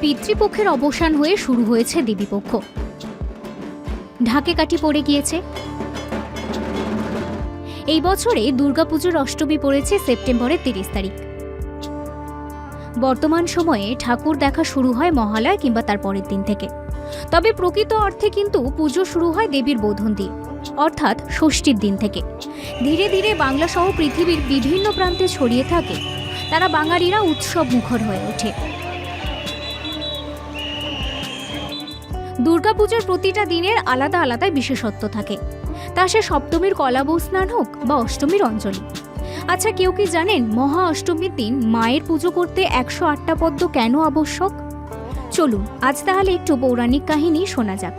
পিতৃপক্ষের অবসান হয়ে শুরু হয়েছে দেবীপক্ষ। ঢাকে কাঠি পড়ে গিয়েছে। এই বছরে দুর্গাপুজোর অষ্টমী পড়েছে সেপ্টেম্বরের তিরিশ তারিখ। বর্তমান সময়ে ঠাকুর দেখা শুরু হয় মহালয় কিংবা তার পরের দিন থেকে। তবে প্রকৃত অর্থে কিন্তু পুজো শুরু হয় দেবীর বোধন দিয়ে, অর্থাৎ ষষ্ঠীর দিন থেকে। ধীরে ধীরে বাংলা সহ পৃথিবীর বিভিন্ন প্রান্তে ছড়িয়ে থাকে। তারা বাঙালিরা উৎসব মুখর হয়ে ওঠে। দুর্গাপুজোর প্রতিটা দিনের আলাদা আলাদা বিশেষত্ব থাকে। তা সে সপ্তমীর কলাবৌ স্নান হোক বা অষ্টমীর অঞ্জলি। আচ্ছা কেউ কি জানেন মহা অষ্টমীর দিন মায়ের পুজো করতে একশো আটটা পদ্ম কেন আবশ্যক? চলুন, আজ তাহলে একটু পৌরাণিক কাহিনী শোনা যাক।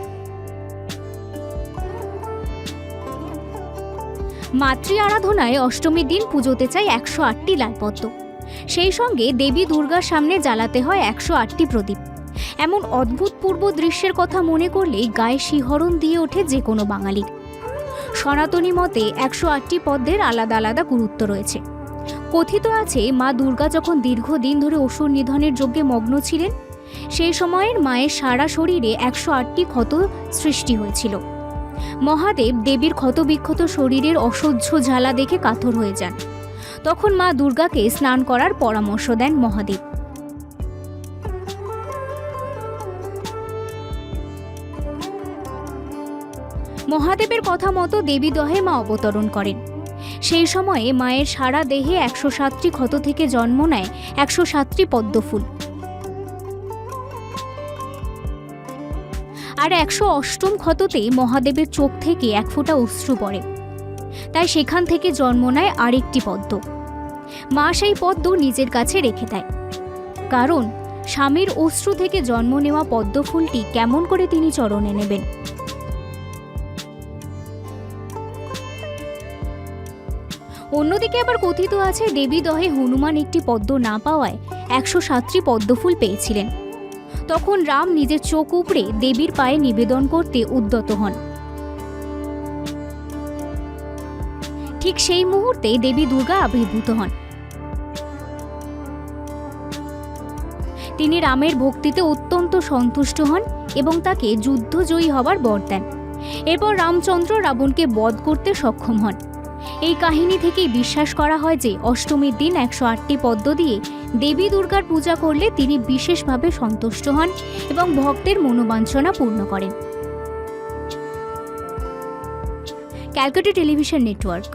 মাতৃ আরাধনায় অষ্টমীর দিন পুজোতে চাই একশো আটটি লালপদ্ম। সেই সঙ্গে দেবী দুর্গার সামনে জ্বালাতে হয় একশো আটটি প্রদীপ। এমন অদ্ভুতপূর্ব দৃশ্যের কথা মনে করলে গায়ে শিহরণ দিয়ে ওঠে যে কোনো বাঙালির সনাতনী মতে একশো আটটি পদ্মের আলাদা আলাদা গুরুত্ব রয়েছে। কথিত আছে, মা দুর্গা যখন দীর্ঘদিন ধরে অসুর নিধনের যজ্ঞে মগ্ন ছিলেন, সেই সময়ের মায়ের সারা শরীরে একশো আটটি ক্ষত সৃষ্টি হয়েছিল। মহাদেব দেবীর ক্ষতবিক্ষত শরীরের অসহ্য ঝালা দেখে কাতর হয়ে যান। তখন মা দুর্গাকে স্নান করার পরামর্শ দেন মহাদেব। মহাদেবের কথা মতো দেবী দহে মা অবতরণ করেন। সেই সময়ে মায়ের সারা দেহে একশো সাতটি ক্ষত থেকে জন্ম নেয় একশো সাতটি পদ্মফুল। আর একশো অষ্টম ক্ষততে মহাদেবের চোখ থেকে এক ফোঁটা অশ্রু পড়ে। তাই সেখান থেকে জন্ম নেয় আরেকটি পদ্ম। মা সেই পদ্ম নিজের কাছে রেখে দেয়। কারণ স্বামীর অশ্রু থেকে জন্ম নেওয়া পদ্মফুলটি কেমন করে তিনি চরণে নেবেন? অন্যদিকে আবার কথিত আছে, দেবী দহে হনুমান একটি পদ্ম না পাওয়ায় একশো সাতটি পদ্মফুল পেয়েছিলেন। তখন রাম নিজের চোখ উপড়ে দেবীর পায়ে নিবেদন করতে উদ্যত হন। ঠিক সেই মুহূর্তে দেবী দুর্গা আবির্ভূত হন। তিনি রামের ভক্তিতে অত্যন্ত সন্তুষ্ট হন এবং তাকে যুদ্ধজয়ী হবার বর দেন। এরপর রামচন্দ্র রাবণকে বধ করতে সক্ষম হন। এই কাহিনী থেকেই বিশ্বাস করা হয় যে অষ্টমীর দিন একশো আটটি পদ্ম দিয়ে দেবী দুর্গার পূজা করলে তিনি বিশেষভাবে সন্তুষ্ট হন এবং ভক্তের মনোবাঞ্ছনা পূর্ণ করেন। Calcutta television network.